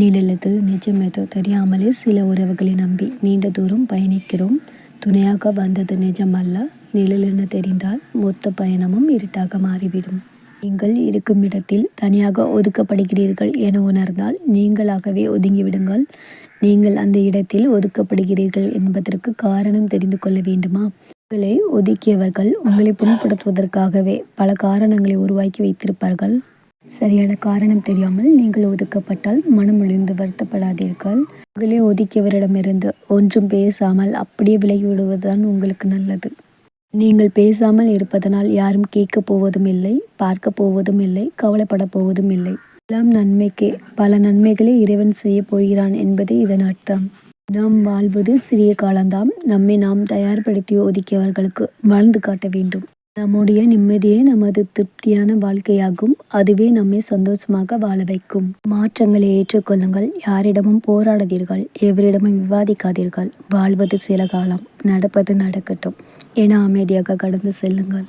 நிழலது நிஜமெது தெரியாமலே சில உறவுகளை நம்பி நீண்ட தூரம் பயணிக்கிறோம். துணையாக வந்தது நிஜமல்ல. நிழலென தெரிந்தால் மொத்த பயணமும் இருட்டாக மாறிவிடும். நீங்கள் இருக்கும் இடத்தில் தனியாக ஒதுக்கப்படுகிறீர்கள் என உணர்ந்தால் நீங்களாகவே ஒதுங்கிவிடுங்கள். நீங்கள் அந்த இடத்தில் ஒதுக்கப்படுகிறீர்கள் என்பதற்கு காரணம் தெரிந்து கொள்ள வேண்டுமா? உங்களை ஒதுக்கியவர்கள் உங்களை புண்படுத்துவதற்காகவே பல காரணங்களை உருவாக்கி வைத்திருப்பார்கள். சரியான காரணம் தெரியாமல் நீங்கள் ஒதுக்கப்பட்டால் மனம் முடிந்து வருத்தப்படாதீர்கள். உங்களை ஒதுக்கியவரிடமிருந்து ஒன்றும் பேசாமல் அப்படியே விலகி விடுவதுதான் உங்களுக்கு நல்லது. நீங்கள் பேசாமல் இருப்பதனால் யாரும் கேட்கப் போவதும் இல்லை பார்க்க போவதும் இல்லை கவலைப்பட போவதும் இல்லை. எல்லாம் நன்மைக்கே பல நன்மைகளை இறைவன் செய்ய போகிறான் என்பதே இதன் அர்த்தம். நாம் வாழ்வது சிறிய காலம்தான் நம்மை நாம் தயார்படுத்தி ஒதுக்கியவர்களுக்கு வாழ்ந்து காட்ட வேண்டும். நம்முடைய நிம்மதியே நமது திருப்தியான வாழ்க்கையாகும். அதுவே நம்மை சந்தோஷமாக வாழ வைக்கும். மாற்றங்களை ஏற்றுக்கொள்ளுங்கள். யாரிடமும் போராடாதீர்கள். எவரிடமும் விவாதிக்காதீர்கள். வாழ்வது சில காலம் நடப்பது நடக்கட்டும். என அமைதியாக கடந்து செல்லுங்கள்.